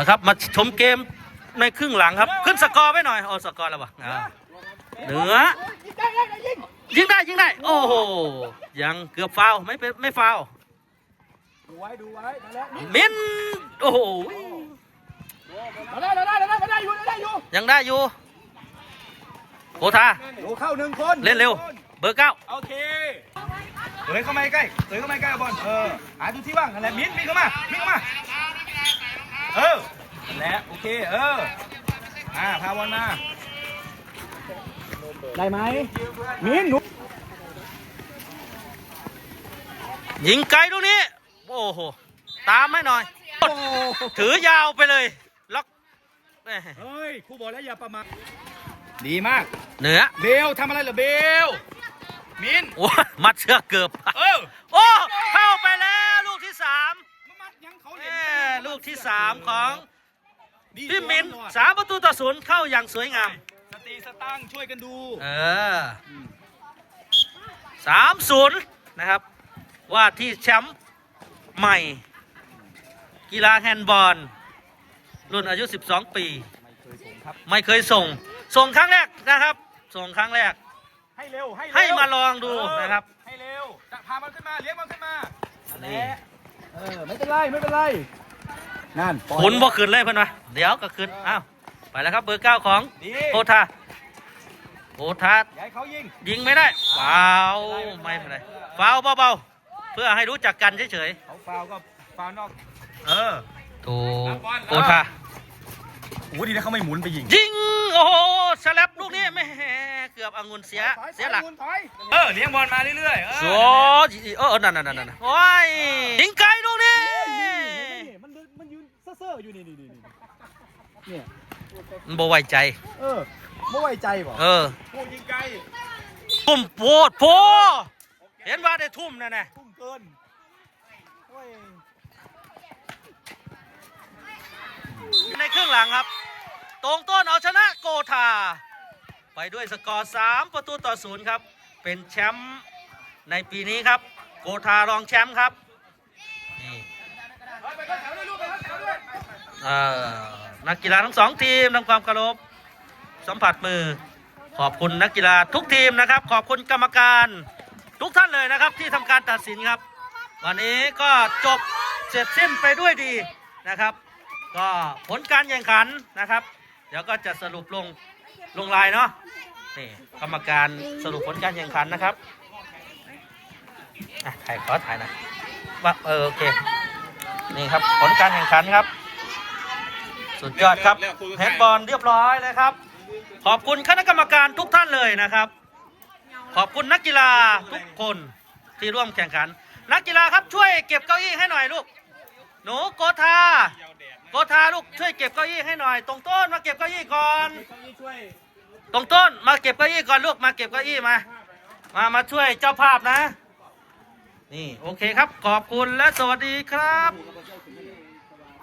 นะครับ มาชมเกมในครึ่งหลังครับ ขึ้นสกอร์ไว้หน่อยโอ้สกอร์แล้ววะอ่าเหนือยิงได้ยิงได้ โอ้โหยังเกือบฟาวล์ไม่เป็นไม่ฟาวล์ดูไว้ดูไว้นั่นแหละนี่มินโอ้โหมาได้มาได้มาได้มาได้อยู่มาได้อยู่ยังได้อยู่โคทาดูเข้าหนึ่งคนเล่นเร็ว เบอร์เก้าโอเคเตยเข้ามาใกล้เตยเข้ามาใกล้บอลเออหาดูที่ว่างนั่นแหละมิ้นมิ้นเข้ามามิ้นเข้ามา เออนั่นแหละโอเค เออ อ่า พาบอลมา ได้ไหมมิ้นหนูยิงไกลตรงนี้ โอ้โห ตามให้หน่อย ถือยาวไปเลย ล็อกแม่เฮ้ยครูบอกแล้วอย่าประมาทดีมาก เหนือ เบลทำอะไรเหรอเบล มิ้นโอ้ยมัดเชือกเกือบ เออ โอ้ เข้าไปแล้วลูกที่สาม มามัดยังเขา แม่ เล่น ลูก ที่สามของดีพี่มินหอยสามประตูต่อศูนย์เข้าอย่างสวยงาม สตีสตังค์ช่วยกันดู เออสามศูนย์นะครับ ว่าที่แชมป์ใหม่ กีฬาแฮนด์บอลรุ่นอายุ 12 ปี ไม่เคยส่ง ส่งครั้งแรกนะครับ ส่งครั้งแรก ให้เร็ว ให้เร็วให้มาลองดูเออนะครับ ให้เร็วจะพามันขึ้นมา เลี้ยงมันขึ้นมา นี่ เออ ไม่เป็นไร ไม่เป็นไร นั่นปล่อยขุนบ่ขึ้นเลยเพื่อนวะเดี๋ยวก็ขึ้นอ้าวไปแล้วครับเบอร์เก้าของดีโคทาโคทาอย่าให้เขายิงยิงไม่ได้ฟาวไม่เป็นไรฟาวเบาๆเพื่อให้รู้จักกันเฉยเขาฟาวก็ฟาวนอกเออๆถูกบอลโคทาโอ้ดีนะเขาไม่หมุนไปยิงยิงโอ้โหสลับลูกนี้แม่เกือบองุ่นเสียเสียหลักเออเลี้ยงบอลมาเรื่อยๆเออโอ้ยเออนั่นนั่นนั่นโอ้ยยิงไกลลูกนี้ มันมันยืนเซ่ อๆอยู่นี่นี่นี่เนี่ยมันบ่ไว้ใจ เออไม่ไว้ใจป่ะเออโอ้ยิงไกลทุ่มโพดโพเห็นว่าได้ทุ่มนะนะทุ่มเกินโอ้ยในครึ่งหลังครับ ตรงต้นเอาชนะโกธา ไปด้วยสกอร์ 3 ประตูต่อศูนย์ครับ เป็นแชมป์ในปีนี้ครับ โกธารองแชมป์ครับนี่เอ่อ นักกีฬาทั้งสองทีมทำความเคารพสัมผัสมือ ขอบคุณนักกีฬาทุกทีมนะครับ ขอบคุณกรรมการทุกท่านเลยนะครับที่ทำการตัดสินครับ วันนี้ก็จบเสร็จสิ้นไปด้วยดีนะครับ ก็ผลการแข่งขันนะครับ เดี๋ยวก็จะสรุปลงลงลายเนาะนี่กรรมการสรุปผลการแข่งขันนะครับถ่ายขอถ่ายนะว่าเออโอเคนี่ครับผลการแข่งขันครับ สุดยอดครับแฮนด์บอลเรียบร้อยเลยครับ ขอบคุณคณะกรรมการทุกท่านเลยนะครับ ขอบคุณนักกีฬาทุกคนที่ร่วมแข่งขัน นักกีฬาครับช่วยเก็บเก้าอี้ให้หน่อยลูก หนูโกธาโกธาลูกช่วยเก็บเก้าอี้ให้หน่อย ตรงต้นมาเก็บเก้าอี้ก่อน ตรงต้นมาเก็บเก้าอี้ก่อนลูกมาเก็บเก้าอี้มา มามาช่วยเจ้าภาพนะ นี่โอเคครับขอบคุณและสวัสดีครับ